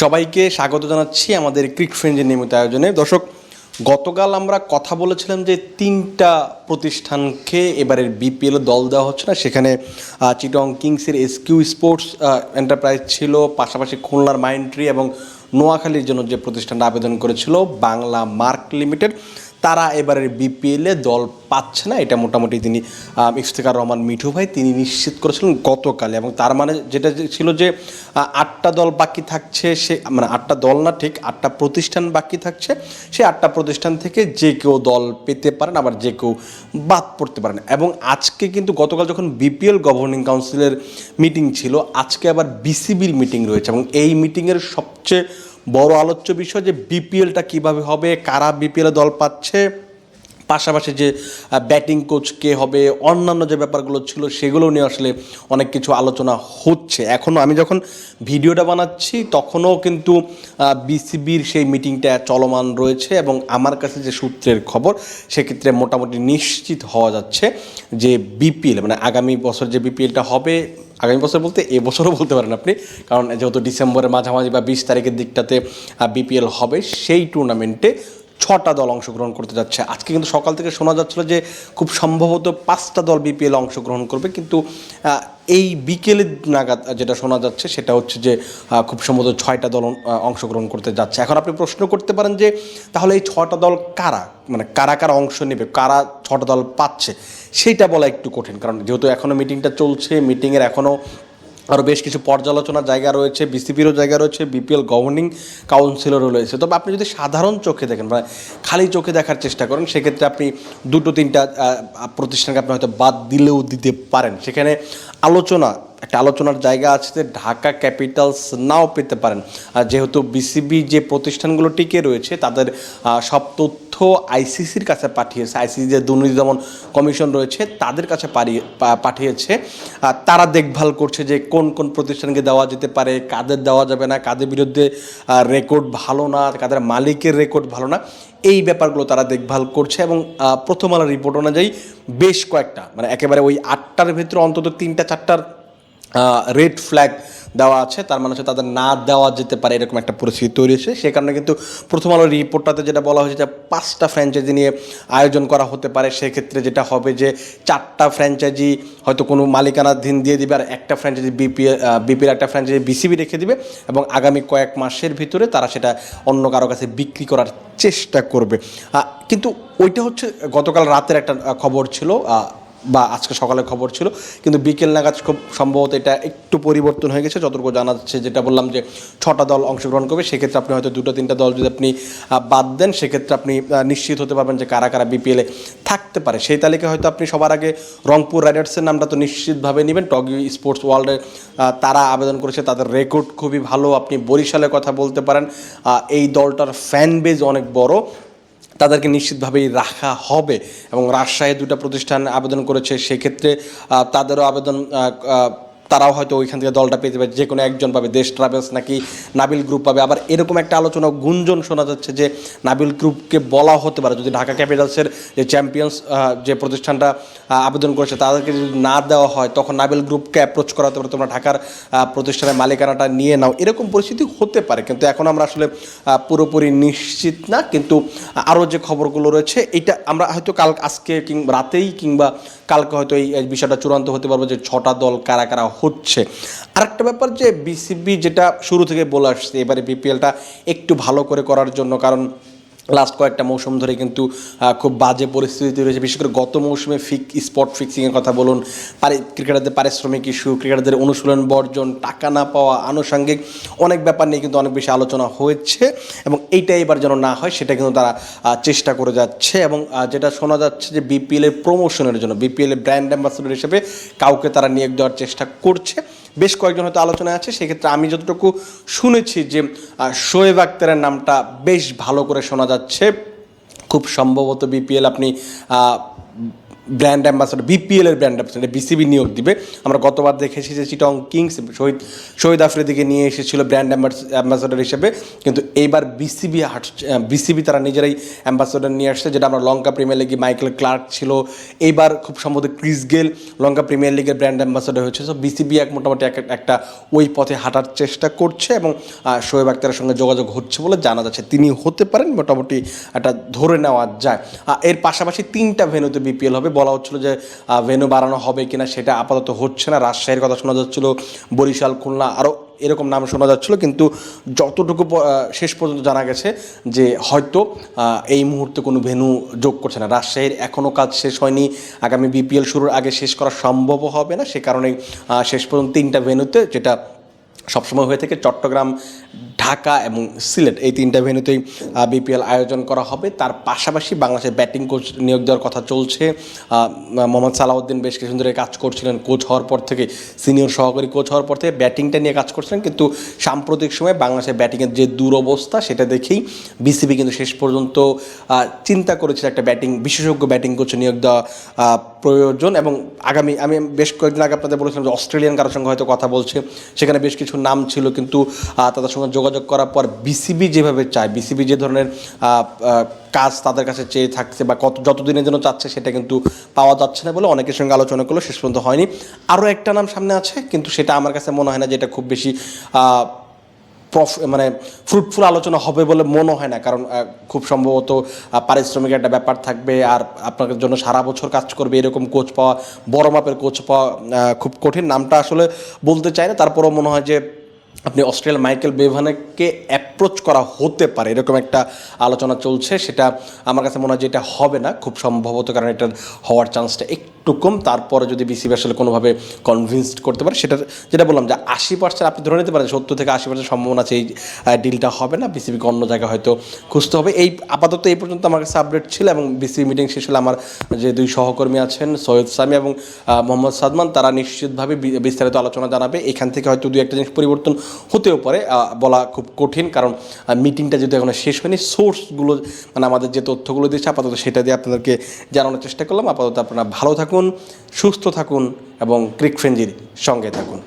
সবাইকে স্বাগত জানাচ্ছি আমাদের ক্রিক ফ্রেন্ডের নিয়মিত আয়োজনে। দর্শক, গতকাল আমরা কথা বলেছিলাম যে তিনটা প্রতিষ্ঠানকে এবারের বিপিএল দল দেওয়া হচ্ছে না। সেখানে চিটং কিংসের এসকিউ স্পোর্টস এন্টারপ্রাইজ ছিল, পাশাপাশি খুলনার মাইন্ড্রি এবং নোয়াখালীর জন্য যে প্রতিষ্ঠানটা আবেদন করেছিল, বাংলা মার্ক লিমিটেড। তারা এবারের বিপিএলে দল পাচ্ছে না এটা মোটামুটি তিনি আহ, ইফতেখার রহমান মিঠু ভাই তিনি নিশ্চিত করেছিলেন গতকালে এবং তার মানে যেটা ছিল যে আটটা দল বাকি থাকছে সে মানে আটটা দল না ঠিক আটটা প্রতিষ্ঠান বাকি থাকছে সে আটটা প্রতিষ্ঠান থেকে যে কেউ দল পেতে পারেন আবার যে কেউ বাদ পড়তে পারেন। এবং আজকে কিন্তু গতকাল যখন বিপিএল গভর্নিং কাউন্সিলের মিটিং ছিল আজকে আবার বিসিবির মিটিং রয়েছে। এবং এই মিটিংয়ের সবচেয়ে বড় আলোচ্য বিষয় যে বিপিএলটা কীভাবে হবে কারা বিপিএল দল পাচ্ছে পাশাপাশি যে ব্যাটিং কোচ কে হবে, অন্যান্য যে ব্যাপারগুলো ছিল সেগুলো নিয়ে আসলে অনেক কিছু আলোচনা হচ্ছে। এখনও আমি যখন ভিডিওটা বানাচ্ছি, তখনও কিন্তু বিসিবির সেই মিটিংটা চলমান রয়েছে এবং আমার কাছে যে সূত্রের খবর, সেক্ষেত্রে মোটামুটি নিশ্চিত হওয়া যাচ্ছে যে বিপিএল মানে আগামী বছর যে বিপিএলটা হবে, আগামী বছর বলতে এবছরও বলতে পারেন আপনি, কারণ যেহেতু ডিসেম্বরের মাঝামাঝি বা বিশ তারিখের দিকটাতে বিপিএল হবে, সেই টুর্নামেন্টে ছটা দল অংশগ্রহণ করতে যাচ্ছে। আজকে কিন্তু সকাল থেকে শোনা যাচ্ছিল যে খুব সম্ভবত পাঁচটা দল বিপিএল অংশগ্রহণ করবে। কিন্তু এই বিকেলের নাগাদ যেটা শোনা যাচ্ছে সেটা হচ্ছে যে খুব সম্ভবত ছয়টা দল অংশগ্রহণ করতে যাচ্ছে। এখন আপনি প্রশ্ন করতে পারেন যে, তাহলে এই ছটা দল কারা? মানে কারা কারা অংশ নেবে? কারা ছটা দল পাচ্ছে? সেইটা বলা একটু কঠিন। কারণ যেহেতু এখনও মিটিংটা চলছে মিটিংয়ের এখনও আরও বেশ কিছু পর্যালোচনার জায়গা রয়েছে বিসিপিরও জায়গা রয়েছে, বিপিএল গভর্নিং কাউন্সিলরও রয়েছে। তবে আপনি যদি সাধারণ চোখে দেখেন মানে খালি চোখে দেখার চেষ্টা করেন, সেক্ষেত্রে আপনি দুটো, তিনটা প্রতিষ্ঠানকে আপনি হয়তো বাদ দিলেও দিতে পারেন। সেখানে আলোচনা, একটা আলোচনার জায়গা আছে যে ঢাকা ক্যাপিটালস নাও পেতে পারেন। যেহেতু বিসিবি যে প্রতিষ্ঠানগুলো টিকে রয়েছে, তাদের সব আইসিসির কাছে পাঠিয়েছে। আইসিসি যে দুর্নীতি দমন কমিশন রয়েছে, তাদের কাছে পাঠিয়েছে। তারা দেখভাল করছে যে কোন কোন প্রতিষ্ঠানকে দেওয়া যেতে পারে, কাদের দেওয়া যাবে না, কাদের বিরুদ্ধে রেকর্ড ভালো না, কাদের মালিকের রেকর্ড ভালো না, এই ব্যাপারগুলো তারা দেখভাল করছে এবং প্রথম আলোর রিপোর্ট অনুযায়ী বেশ কয়েকটা মানে একেবারে ওই আটটার ভিতরে অন্তত তিনটা, চারটার রেড ফ্ল্যাগ দেওয়া আছে, তার মানে হচ্ছে তাদের না দেওয়া যেতে পারে এরকম একটা পরিস্থিতি তৈরি হয়েছে। সে কারণে কিন্তু প্রথম আলোর রিপোর্টটাতে যেটা বলা হয়েছে যে পাঁচটা ফ্র্যাঞ্চাইজি নিয়ে আয়োজন করা হতে পারে। সেক্ষেত্রে যেটা হবে যে চারটা ফ্র্যাঞ্চাইজি হয়তো কোনো মালিকানাধীন দিয়ে দিবে, আর একটা ফ্র্যাঞ্চাইজি বিপি বিপির একটা ফ্র্যাঞ্চাইজি বিসিবি রেখে দিবে এবং আগামী কয়েক মাসের ভিতরে তারা সেটা অন্য কারও কাছে বিক্রি করার চেষ্টা করবে। কিন্তু ওইটা হচ্ছে গতকাল রাতের একটা খবর ছিল বা আজকে সকালে খবর ছিল, কিন্তু বিকেল নাগাদ খুব সম্ভবত এটা একটু পরিবর্তন হয়ে গেছে। যতটুকু জানা যাচ্ছে, যেটা বললাম যে ছটা দল অংশগ্রহণ করবে, সেক্ষেত্রে আপনি হয়তো দুটো তিনটা দল যদি আপনি বাদ দেন, সেক্ষেত্রে আপনি নিশ্চিত হতে পারবেন যে কারা কারা বিপিএলে থাকতে পারে। সেই তালিকায় হয়তো আপনি সবার আগে রংপুর রাইডার্সের নামটা তো নিশ্চিতভাবে নেবেন। টগি স্পোর্টস ওয়ার্ল্ডে তারা আবেদন করেছে, তাদের রেকর্ড খুবই ভালো। আপনি বরিশালের কথা বলতে পারেন এই দলটার ফ্যান বেজ অনেক বড়। তাদেরকে নিশ্চিতভাবেই রাখা হবে এবং রাজশাহী দুটা প্রতিষ্ঠান আবেদন করেছে। সেক্ষেত্রে তাদেরও আবেদন তারাও হয়তো ওইখান থেকে দলটা পেতে পারে যে কোনো একজন পাবে, দেশ ট্রাভেলস নাকি নাবিল গ্রুপ পাবে। আবার এরকম একটা আলোচনা, গুঞ্জন শোনা যাচ্ছে যে নাবিল গ্রুপকে বলা হতে পারে, যদি ঢাকা ক্যাপিটালসের যে চ্যাম্পিয়ন্স যে প্রতিষ্ঠানটা আবেদন করেছে, তাদেরকে যদি না দেওয়া হয়, তখন নাবিল গ্রুপকে অ্যাপ্রোচ করা হতে পারে, তোমরা ঢাকার প্রতিষ্ঠানের মালিকানাটা নিয়ে নাও। এরকম পরিস্থিতি হতে পারে, কিন্তু এখন আমরা আসলে পুরোপুরি নিশ্চিত না, কিন্তু আরও যে খবরগুলো রয়েছে, এটা আমরা হয়তো কাল, আজকে কিংবা রাতেই কিংবা কালকে হয়তো এই এই বিষয়টা চূড়ান্ত হতে পারব যে ছটা দল কারা কারা হচ্ছে। আরেকটা ব্যাপার যে বিসিবি যেটা শুরু থেকে বলে আসছে, এবারে বিপিএলটা একটু ভালো করে করার জন্য, কারণ লাস্ট কয়েকটা মৌসুম ধরে কিন্তু খুব বাজে পরিস্থিতি রয়েছে। বিশেষ করে গত মৌসুমে ফিক স্পট ফিক্সিংয়ের কথা বলুন, পারি, ক্রিকেটারদের পারিশ্রমিক ইস্যু ক্রিকেটারদের অনুশীলন বর্জন, টাকা না পাওয়া আনুষঙ্গিক অনেক ব্যাপার নিয়ে কিন্তু অনেক বেশি আলোচনা হয়েছে এবং এইটা এবার যেন না হয়, সেটা কিন্তু তারা চেষ্টা করে যাচ্ছে এবং যেটা শোনা যাচ্ছে যে বিপিএলের প্রমোশনের জন্য বিপিএল এর ব্র্যান্ড অ্যাম্বাসেডর হিসেবে কাউকে তারা নিয়োগ দেওয়ার চেষ্টা করছে। বেশ কয়েকজন হয়তো আলোচনায় আছে, সেক্ষেত্রে আমি যতটুকু শুনেছি যে শোয়েব আক্তারের নামটা বেশ ভালো করে শোনা যাচ্ছে। খুব সম্ভবত বিপিএল আপনি ব্র্যান্ড অ্যাম্বাসাডার বিপিএল এর ব্র্যান্ড অ্যাম্বাসাডার বিসিবি নিয়োগ দিবে। আমরা গতবার দেখেছি যে চিটং কিংস শহীদ শহীদ আফ্রিদিকে নিয়ে এসেছিল ব্র্যান্ড অ্যাম্বাসাডার হিসেবে। কিন্তু এইবার বিসিবি বিসিবি তারা নিজেরাই অ্যাম্বাসাডার নিয়ে আসছে, যেটা আমরা লঙ্কা প্রিমিয়ার লিগে মাইকেল ক্লার্ক ছিল। এইবার খুব সম্ভবত ক্রিস গেল লঙ্কা প্রিমিয়ার লিগের ব্র্যান্ড অ্যাম্বাসাডার হয়েছে। সো বিসিবি এক মোটামুটি এক- একটা ওই পথে হাঁটার চেষ্টা করছে এবং শোয়েব আক্তারের সঙ্গে যোগাযোগ হচ্ছে বলে জানা যাচ্ছে। তিনি হতে পারেন, মোটামুটি একটা ধরে নেওয়া যায়। এর পাশাপাশি তিনটা ভেন্যুতে বিপিএল হবে। বলা হচ্ছিল যে ভেনু বাড়ানো হবে কিনা সেটা আপাতত হচ্ছে না। রাজশাহীর কথা শোনা যাচ্ছিল, বরিশাল, খুলনা আরও এরকম নাম শোনা যাচ্ছিল, কিন্তু যতটুকু শেষ পর্যন্ত জানা গেছে যে হয়তো এই মুহূর্তে কোনো ভেন্যু যোগ করছে না। রাজশাহীর এখনও কাজ শেষ হয়নি, আগামী বিপিএল শুরুর আগে শেষ করা সম্ভব হবে না। সে কারণে শেষ পর্যন্ত তিনটা ভেন্যুতে যেটা সবসময় হয়ে থাকে চট্টগ্রাম, ঢাকা এবং সিলেট। এই তিনটা ভেন্যুতেই বিপিএল আয়োজন করা হবে। তার পাশাপাশি বাংলাদেশের ব্যাটিং কোচ নিয়োগ দেওয়ার কথা চলছে। মোহাম্মদ সালাউদ্দিন বেশ কিছুদিন ধরে কাজ করছিলেন কোচ হওয়ার পর থেকে, সিনিয়র সহকারী কোচ হওয়ার পর থেকে ব্যাটিংটা নিয়ে কাজ করছিলেন। কিন্তু সাম্প্রতিক সময়ে বাংলাদেশের ব্যাটিংয়ের যে দুরবস্থা, সেটা দেখেই বিসিবি কিন্তু শেষ পর্যন্ত চিন্তা করেছিল একটা ব্যাটিং, বিশেষজ্ঞ ব্যাটিং কোচ নিয়োগ দেওয়া প্রয়োজন। এবং আগামী, আমি বেশ কয়েকদিন আগে আপনাদের বলেছিলাম যে অস্ট্রেলিয়ান কারোর সঙ্গে হয়তো কথা বলছে। সেখানে বেশ কিছু নাম ছিল কিন্তু তাদের সঙ্গে যোগাযোগ করার পর বিসিবি যেভাবে চায় বিসিবি যে ধরনের কাজ তাদের কাছে চেয়ে থাকছে বা কত, যতদিনের জন্য চাচ্ছে সেটা কিন্তু পাওয়া যাচ্ছে না বলে অনেকের সঙ্গে আলোচনা করল, শেষ পর্যন্ত হয়নি। আরও একটা নাম সামনে আছে, কিন্তু সেটা আমার কাছে মনে হয় না যে এটা খুব বেশি মানে ফ্রুটফুল আলোচনা হবে বলে মনে হয় না, কারণ খুব সম্ভবত পারিশ্রমিক একটা ব্যাপার থাকবে আর আপনাদের জন্য সারা বছর কাজ করবে, এরকম কোচ পাওয়া, বড় মাপের কোচ পাওয়া খুব কঠিন। নামটা আসলে বলতে চাই না, তারপরেও মনে হয় যে আপনি অস্ট্রেলিয়ার মাইকেল বেভানেকে অ্যাপ্রোচ করা হতে পারে, এরকম একটা আলোচনা চলছে, সেটা আমার কাছে মনে হয় যে এটা হবে না, খুব সম্ভবত কারণ এটার হওয়ার চান্সটা একটু কম, তারপরে যদি বিসিবি আসলে কোনোভাবে কনভিন্সড করতে পারে সেটা যেটা বললাম যে আশি পার্সেন্ট আপনি ধরে নিতে পারেন সত্তর থেকে আশি পার্সেন্ট সম্ভাবনা আছে এই ডিলটা হবে না, বিসিবিকে অন্য জায়গায় হয়তো খুঁজতে হবে। এই আপাতত এই পর্যন্ত আমার কাছে আপডেট ছিল এবং বিসিবি মিটিং শেষ হলে আমার যে দুই সহকর্মী আছেন, সৈয়দ সামি এবং মোহাম্মদ সাদমান, তারা নিশ্চিতভাবে বিস্তারিত আলোচনা জানাবে। এখান থেকে হয়তো দুই একটা জিনিস পরিবর্তন হতেও পারে বলা খুব কঠিন, কারণ মিটিংটা যদি এখনও শেষ হয়নি সোর্সগুলো মানে আমাদের যে তথ্যগুলো দিয়েছে আপাতত সেটা দিয়ে আপনাদেরকে জানানোর চেষ্টা করলাম। আপাতত আপনারা ভালো থাকুন, সুস্থ থাকুন, এবং ক্রিক ফ্রেঞ্জির সঙ্গে থাকুন।